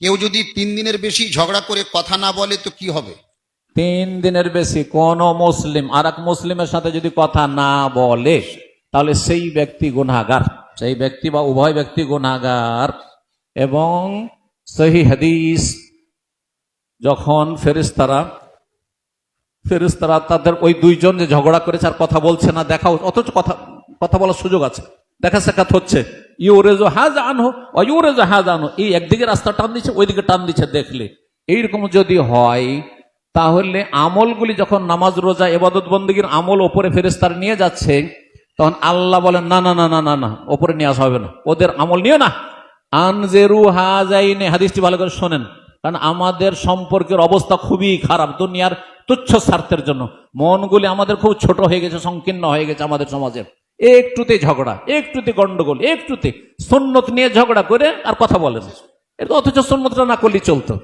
কেউ যদি তিন দিনের বেশি ঝগড়া করে কথা না বলে, তো কি হবে? তিন দিনের বেশি কোন মুসলিম আর এক মুসলিমের সাথে যদি কথা না বলে, তাহলে সেই ব্যক্তি গুনাগার সেই ব্যক্তি বা উভয় ব্যক্তি গুনাগার এবং সহি হাদিস, যখন ফেরিস্তারা ফেরিস্তারা তাদের ওই দুইজন যে ঝগড়া করেছে আর কথা বলছে না দেখা অথচ কথা কথা বলার সুযোগ আছে। দেখা সাক্ষাৎ হচ্ছে। ইউরেজো হাজ আনহো ইউরেজো হাজ আনহো, এই একদিকে রাস্তা টান দিচ্ছে, ওইদিকে টান দিচ্ছে, দেখলে। এইরকম যদি হয়, তাহলে আমলগুলি যখন নামাজ, রোজা এবাদত বন্দীগীর আমল ওপরে ফেরেস্তার নিয়ে যাচ্ছে, তখন আল্লাহ বলেন, না না না না না না, ওপরে নিয়ে আসা হবে না। ওদের আমল নিও না। আনজেরু হাজাইনে হাদিসটি ভালো করে শোনেন। কারণ আমাদের সম্পর্কের অবস্থা খুবই খারাপ, দুনিয়ার তুচ্ছ স্বার্থের জন্য। মনগুলি আমাদের খুব ছোট হয়ে গেছে, সংকীর্ণ হয়ে গেছে আমাদের সমাজে। একটুতে ঝগড়া, একটুতে গন্ডগোল, একটুতে সন্ন্যত নিয়ে ঝগড়া করে আর কথা বলেন এটা অথচ সন্ন্যতটা না করলেই চলতো।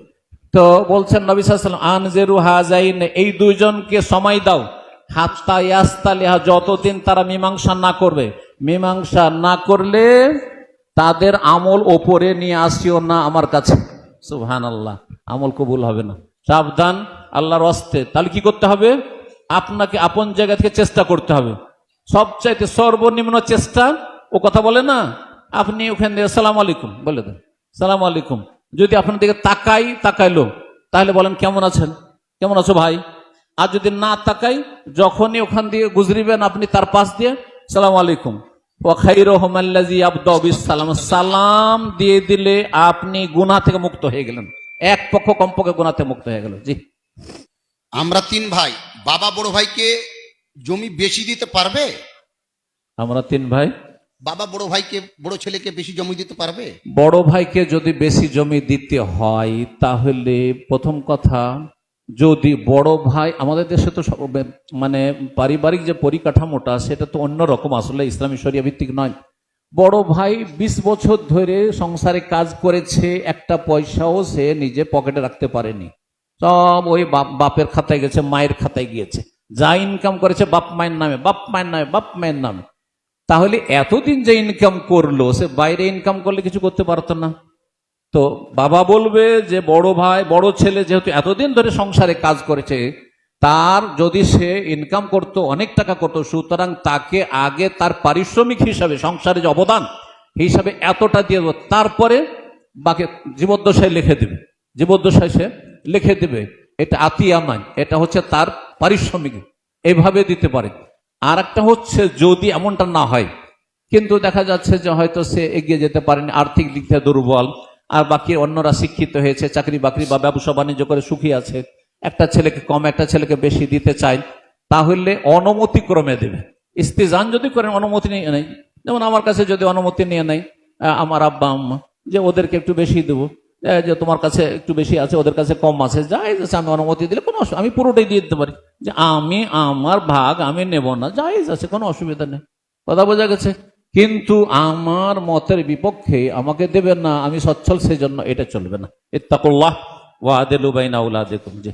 তো বলছেন নবী সাল্লাম আনজেরু হাজাইন, এই দুইজনকে সময় দাও। হাত্তা ইয়াস্তালিহা যতদিন তারা মীমাংসা না করবে, মীমাংসা না করলে তাদের আমল ওপরে নিয়ে আসিও না আমার কাছে। সুবহান আল্লাহ আমল কবুল হবে না। সাবধান, আল্লাহর অস্তে তাহলে কি করতে হবে? আপনাকে আপন জায়গা থেকে চেষ্টা করতে হবে। সবচাইতে সর্বনিম্ন চেষ্টা, ও কথা বলে না, আপনি ওখানে সালাম আলাইকুম, বলে দেন। সালাম আলাইকুম। যদি আপনার দিকে তাকাই, তাকাইলো, তাহলে বলেন, কেমন আছেন? কেমন আছো ভাই? আর যদি না তাকাই, যখনই ওখান দিয়ে গুজরিবেন, আপনি তার পাশ দিয়ে, সালাম আলাইকুম। সালাম সালাম দিয়ে দিলে আপনি গুনা থেকে মুক্ত হয়ে গেলেন। এক পক্ষ কমপক্ষে থেকে মুক্ত হয়ে গেল। জি। আমরা তিন ভাই, বাবা বড় ভাইকে জমি বেশি দিতে পারবে? আমরা তিন ভাই। বাবা বড় ভাইকে বড় ছেলেকে বেশি জমি দিতে পারবে? বড় ভাইকে যদি বেশি জমি দিতে হয় তাহলে প্রথম কথা যদি বড় ভাই আমাদের দেশে তো সব- মানে পারিবারিক যে পরিকাঠামোটা সেটা তো অন্য রকম আসলে ইসলামী শরিয়া ভিত্তিক নয়। বড় ভাই ২০ বছর ধরে সংসারে কাজ করেছে একটা পয়সাও সে নিজে পকেটে রাখতে পারেনি। সব ওই বাপ বাপের খাতায় গেছে মায়ের খাতায় গিয়েছে। যা ইনকাম করেছে বাপ মায়ের নামে, বাপ মায়ের নামে, বাপ মায়ের নামে। তাহলে এতদিন যে ইনকাম করল, সে বাইরে ইনকাম করলে কিছু করতে পারতো না। তো বাবা বলবে যে, বড় ভাই, বড় ছেলে যেহেতু এতদিন ধরে সংসারে কাজ করেছে, তার যদি সে ইনকাম করত, অনেক টাকা করত, সুতরাং তাকে আগে তার পারিশ্রমিক হিসাবে, সংসারে যে অবদান, হিসাবে এতটা দিয়ে তারপরে বাকি জীবদ্দশায় লিখে দেবে। জীবদ্দশায় সে লিখে দেবে। এটা আতিয়া নয় এটা হচ্ছে তার পারিশ্রমিক। এভাবে দিতে পারে। আর একটা হচ্ছে যদি এমনটা না হয়, কিন্তু দেখা যাচ্ছে যে হয়তো সে এগিয়ে যেতে পারেনি, আর্থিক দিক থেকে দুর্বল, আর বাকি অন্যরা শিক্ষিত হয়েছে, চাকরি বাকরি বা ব্যবসা বাণিজ্য করে সুখী আছে, একটা ছেলেকে কম, একটা ছেলেকে বেশি দিতে চায়, তাহলে অনুমতি ক্রমে দেবে। ইস্তেজান যদি করেন, অনুমতি নিয়ে নেই যেমন আমার কাছে যদি অনুমতি নিয়ে নেয় আমার আব্বা, আম্মা, যে ওদেরকে একটু বেশি দেবো। যে তোমার কাছে একটু বেশি আছে ওদের কাছে কম আছে যাই আছে আমি অনুমতি দিলে কোনো আমি পুরোটাই দিয়ে দিতে পারি। যে আমি আমার ভাগ আমি নেব না যাই আছে কোনো অসুবিধা নেই। কথা বোঝা গেছে? কিন্তু আমার মতের বিপক্ষে আমাকে দেবেন না আমি সচ্ছল সেই জন্য এটা চলবে না। ইত্তাকুল্লাহ ওয়াদেলু বাইনা উলাদেকুম জি।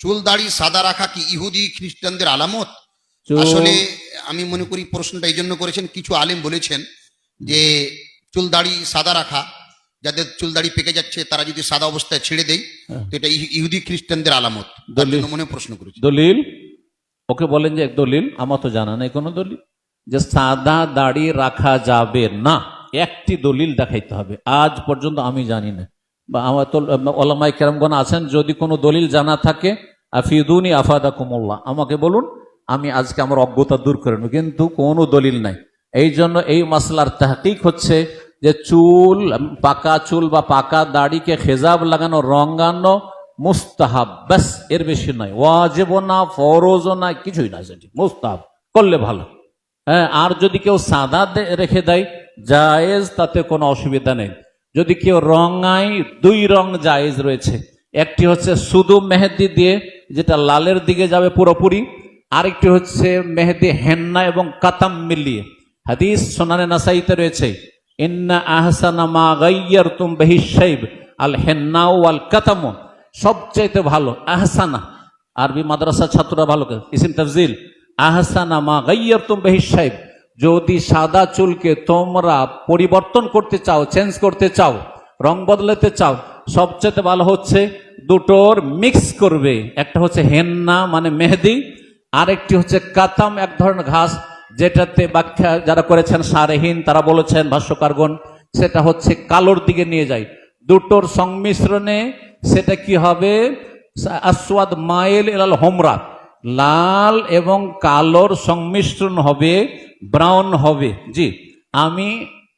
চুল দাড়ি সাদা রাখা কি ইহুদি খ্রিস্টানদের আলামত? আসলে আমি মনে করি প্রশ্নটা এই জন্য করেছেন কিছু আলেম বলেছেন যে চুল দাড়ি সাদা রাখা যাদের চুল দাড়ি পেকে যাচ্ছে তারা যদি সাদা অবস্থায় ছেড়ে দেয় তো এটা ইহু- ইহুদি খ্রিস্টানদের আলামত। দলিল- মনে প্রশ্ন করেছি। দলিল? ওকে বলেন যে দলিল? আমার তো জানা নেই কোনো দলিল। যে সাদা দাড়ি রাখা যাবে না একটি দলিল দেখাইতে হবে। আজ পর্যন্ত আমি জানি না। বা আমার তো ওলামাই কেরমগণ আছেন যদি কোনো দলিল জানা থাকে আফিদুনি আফাদা কুমল্লা আমাকে বলুন আমি আজকে আমার অজ্ঞতা দূর করে নেব। কিন্তু কোনো দলিল নাই। এই জন্য এই মাসলার তাহকিক হচ্ছে যে চুল পাকা চুল বা পাকা দাড়িকে খেজাব লাগানো রঙানো মুস্তাহাব এর বেশি নয়। ওয়াজেবও না, ফরজও না, কিছুই না সেটি। মুস্তাহাব, করলে ভালো। হ্যাঁ আর যদি কেউ সাদা রেখে দেয়, জায়েজ, তাতে কোনো অসুবিধা নেই। যদি কেউ রঙায়, দুই রং জায়েজ রয়েছে। একটি হচ্ছে শুধু মেহেদি দিয়ে, যেটা লালের দিকে যাবে পুরোপুরি, আরেকটি হচ্ছে মেহেদি হেন্না এবং কাতাম মিলিয়ে। হাদিস সোনানে নাসাইতে রয়েছে ইন্না আহসানা মা গাইয়ার তুম বেহিসাইব আল হেন্না ওয়াল কাতামো সবচাইতে ভালো আহসানা আরবি মাদ্রাসা ছাত্ররা ভালো ইসিম তফজিল আহসানা মা গাইয়ার তুম বেহিসাইব যদি সাদা চুলকে তোমরা পরিবর্তন করতে চাও, চেঞ্জ করতে চাও, রং বদলাতে চাও সবচেয়ে ভালো হচ্ছে দুটোর মিক্স করবে। একটা হচ্ছে হেন্না মানে মেহেদি, আরেকটি হচ্ছে কাতাম, এক ধরনের ঘাস যেটাতে ব্যাখ্যা যারা করেছেন সারেহীন, তারা বলেছেন, ভাষ্যকারগণ, সেটা হচ্ছে কালোর দিকে নিয়ে যায় দুটোর সংমিশ্রণে সেটা কি হবে? আসওয়াদ মাইল এলাল হোমরা। লাল এবং কালোর সংমিশ্রণ হবে, ব্রাউন হবে। জি, আমি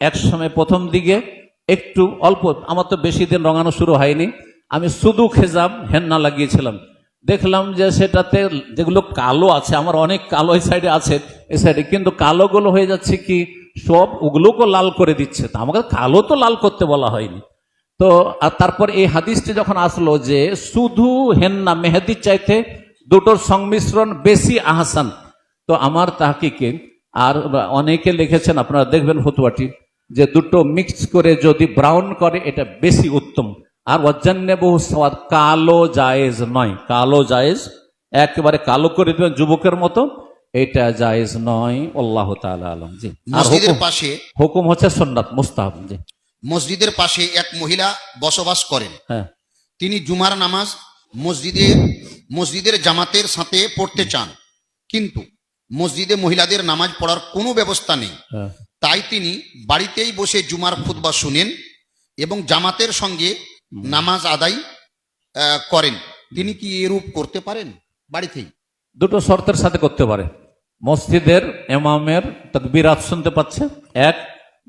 একসময় প্রথম দিকে একটু অল্প, আমার তো বেশি দিন রঙানো শুরু হয়নি। আমি শুধু খেজাব হেন্না লাগিয়েছিলাম। দেখলাম যে সেটাতে যেগুলো কালো আছে, আমার অনেক কালো এই সাইডে আছে, এই সাইডে কিন্তু কালোগুলো হয়ে যাচ্ছে কি, সব ওগুলোকে লাল করে দিচ্ছে। তা আমাকে কালো তো লাল করতে বলা হয়নি। তো, আর তারপর এই হাদিসটি যখন আসলো যে, শুধু হেন্না, মেহেদির চাইতে দুটোর সংমিশ্রণ বেশি আহসান। তো আমার তাহাকিকে আর অনেকে লিখেছেন, আপনারা দেখবেন ফতুয়াটি, যে দুটো মিক্স করে যদি ব্রাউন করে, এটা বেশি উত্তম। আর বহু সওয়াদ কালো জায়েজ নয়। কালো জায়েজ একেবারে কালো করে দেবেন যুবকের মতো এটা জায়েজ নয়। আল্লাহ তাআলা আলম জি। আর মসজিদের পাশে হুকুম হচ্ছে সন্ন্যাত মুস্তাহাব জি। মসজিদের পাশে এক মহিলা বসবাস করেন। হ্যাঁ। তিনি জুমার নামাজ মসজিদে মসজিদের জামাতের সাথে পড়তে চান। কিন্তু মসজিদে মহিলাদের নামাজ পড়ার কোনো ব্যবস্থা নেই। হ্যাঁ। তাই তিনি বাড়িতেই বসে জুমার খুতবা শুনেন এবং জামাতের সঙ্গে নামাজ আদায় করেন। তিনি কি এরূপ করতে পারেন? বাড়িতেই। দুটো শর্তের সাথে করতে পারে। মসজিদের এমামের তকবিরাত শুনতে পাচ্ছে। এক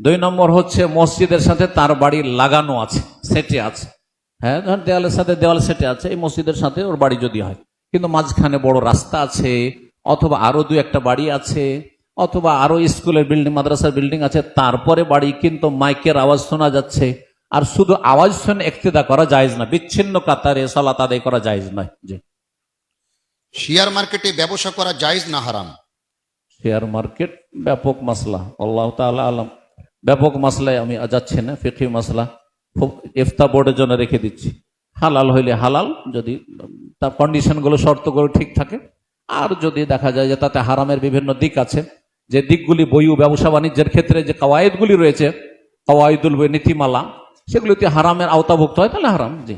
দুই নম্বর হচ্ছে মসজিদের সাথে তার বাড়ি লাগানো আছে সেটে আছে। হ্যাঁ ধর দেওয়ালের সাথে দেওয়াল সেটে আছে এই মসজিদের সাথে ওর বাড়ি যদি হয়। কিন্তু মাঝখানে বড় রাস্তা আছে অথবা আরও দু একটা বাড়ি আছে অথবা আরও স্কুলের বিল্ডিং মাদ্রাসার বিল্ডিং আছে তারপরে বাড়ি কিন্তু মাইকের আওয়াজ শোনা যাচ্ছে। আর শুধু আওয়াজ শুনে একতেদা করা যায়জ না বিচ্ছিন্ন কাতারে সালাত আদায় করা যায়জ নয়। জি। শেয়ার মার্কেটে ব্যবসা করা জায়েজ না হারাম? শেয়ার মার্কেট ব্যাপক মাসলা আল্লাহ তাআলা আলম। ব্যাপক মাসলায় আমি যাচ্ছি না ফিকি মাসলা খুব ইফতা বোর্ডের জন্য রেখে দিচ্ছি। হালাল হইলে হালাল যদি তার কন্ডিশনগুলো শর্তগুলো ঠিক থাকে। আর যদি দেখা যায় যে তাতে হারামের বিভিন্ন দিক আছে যে দিকগুলি বই ও ব্যবসা বাণিজ্যের ক্ষেত্রে যে কওয়ায়দগুলি রয়েছে কওয়ায়দুল বই নীতিমালা সেগুলিতে হারামের আওতাভুক্ত হয় তাহলে হারাম জি।